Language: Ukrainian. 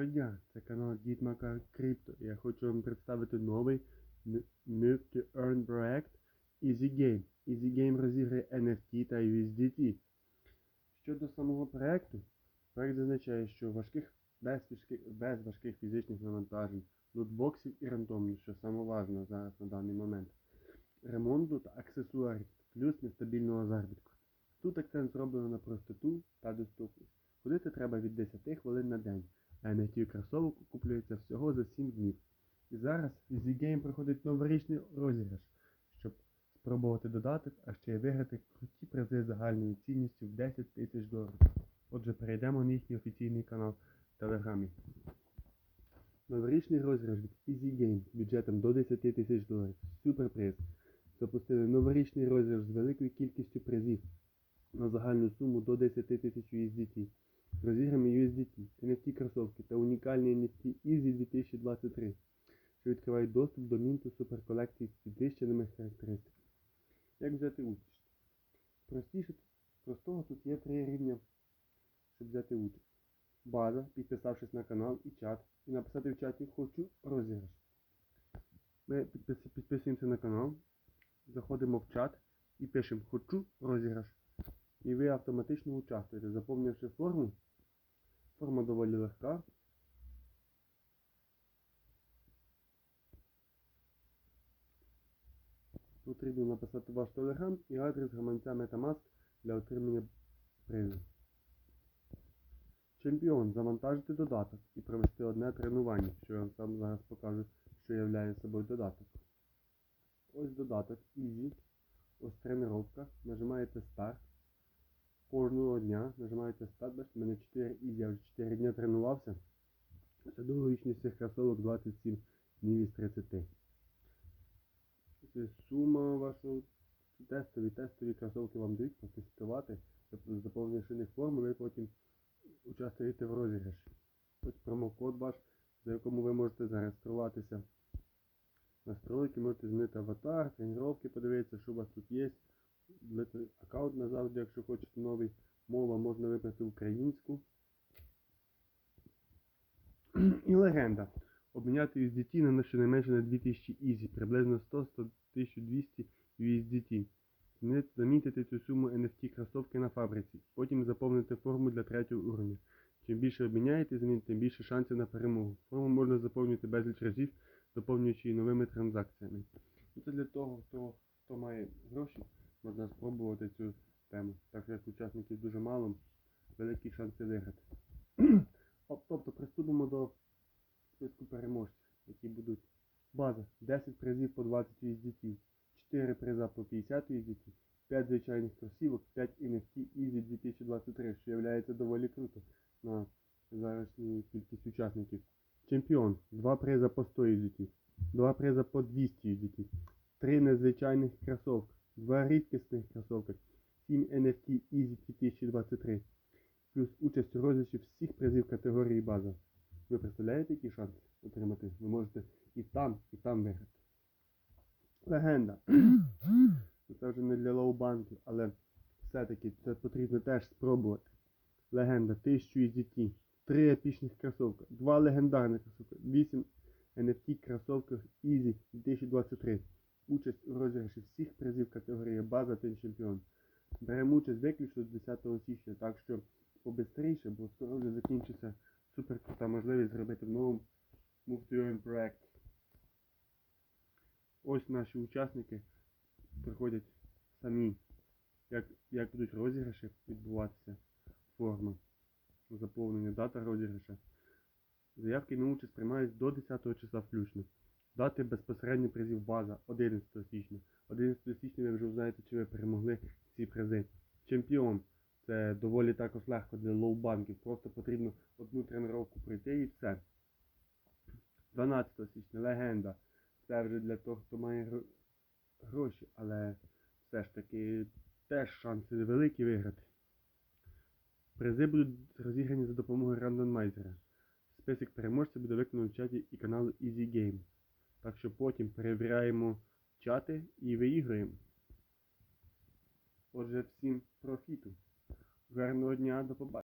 Доброго дня, це канал Дід Макар Крипто. Я хочу вам представити новий Move to Earn проект Easy Game. Easy Game розіграє NFT та USDT. Щодо самого проекту, проект зазначає, що важких, без, без важких фізичних навантажень, лутбоксів і рандомів, що самоважно зараз на даний момент, ремонту та аксесуарів, плюс нестабільного заробітку. Тут акцент зроблено на простоту та доступність. Ходити треба від 10 хвилин на день, а NFT кросовок куплюється всього за 7 днів. І зараз Easy Game проходить новорічний розіграш, щоб спробувати додаток, а ще й виграти круті призи загальною цінністю в 10 тисяч доларів. Отже, перейдемо на їхній офіційний канал в Телеграмі. Новорічний розіграш від Easy Game бюджетом до 10 тисяч доларів. Суперприз. Запустили новорічний розіграш з великою кількістю призів на загальну суму до 10 тисяч USDT. Розіграємо USDT, NFT кросовки та унікальні NFT Easy 2023, що відкривають доступ до мінту суперколекції з підвищеними характеристиками. Як взяти участь? Простіше простого тут є три рівня, щоб взяти участь. База, підписавшись на канал і чат, і написати в чаті Хочу розіграш. Ми підпис- підписуємося на канал, заходимо в чат і пишемо Хочу розіграш. І ви автоматично участвуєте, заповнивши форму. Форма доволі легка. Потрібно написати ваш телеграм і адрес гаманця Metamask для отримання призу. Чемпіон завантажити додаток і провести одне тренування, що я вам сам зараз покажу, що являє собою додаток. Ось додаток Easy. Ось тренування. Нажимаєте старт кожного дня нажимаєте старт, в мене 4 із, я вже 4 дні тренувався. Це довговічність цих кросовок 27 днів із 30. Це сума вашого тестові, тестові кросовки вам дають протестувати, заповнивши них форму, ви потім участвуєте в розіграші. Ось промокод ваш, за якому ви можете зареєструватися. Настройки, можете змінити аватар, тренування подивитися, що у вас тут є ввести аккаунт назавжди, якщо хочете новий. Мова можна вибрати українську. І легенда. Обміняти USDT на щонайменше на 2000 Easy, приблизно 100-1200 USDT. Замітити цю суму NFT кросовки на фабриці. Потім заповнити форму для третього уровня. Чим більше обміняєте змін, тим більше шансів на перемогу. Форму можна заповнювати безліч разів, доповнюючи її новими транзакціями. Це для того, хто, хто має гроші можна спробувати цю тему. Так як учасників дуже мало, великі шанси виграти. Тобто приступимо до списку переможців, які будуть база 10 призів по 20 USDT, 4 приза по 50 USDT, 5 звичайних кросівок, 5 NFT Easy 2023, що є доволі круто на зарашню кількість учасників. Чемпіон 2 приза по 100 USDT, 2 приза по 200 USDT, 3 незвичайних кросовки, 2 рідкісних кросовки, 7 NFT Easy 2023, плюс участь у розіграші всіх призів категорії база. Ви представляєте, які шанси отримати? Ви можете і там, і там виграти. Легенда. Це вже не для лоу-банків, але все-таки це потрібно теж спробувати. Легенда 1000 USDT, 3 епічних кросовка, 2 легендарних кросовка, 8 NFT кросовках Easy 2023. Участь у розіграші всіх призів категорії база та чемпіон. Беремо участь виключно з 10 січня, так що побистріше, бо скоро вже закінчиться супер крута можливість зробити в новому Move проект. Ось наші учасники приходять самі, як, як будуть розіграші відбуватися, форма, заповнення, дата розіграша. Заявки на участь приймають до 10 числа включно. Дати безпосередньо призів база 11 січня. 11 січня ви вже узнаєте, чи ви перемогли ці призи. Чемпіон. Це доволі також легко для лоу-банків. Просто потрібно одну тренування пройти і все. 12 січня легенда. Це вже для того, хто має гроші, але все ж таки теж шанси великі виграти. Призи будуть розіграні за допомогою рандомайзера. Список переможців буде виконано в чаті і каналу Easy Game. Так що потім перевіряємо чати і виіграємо. Отже, всім профіту. Гарного дня, до побачення.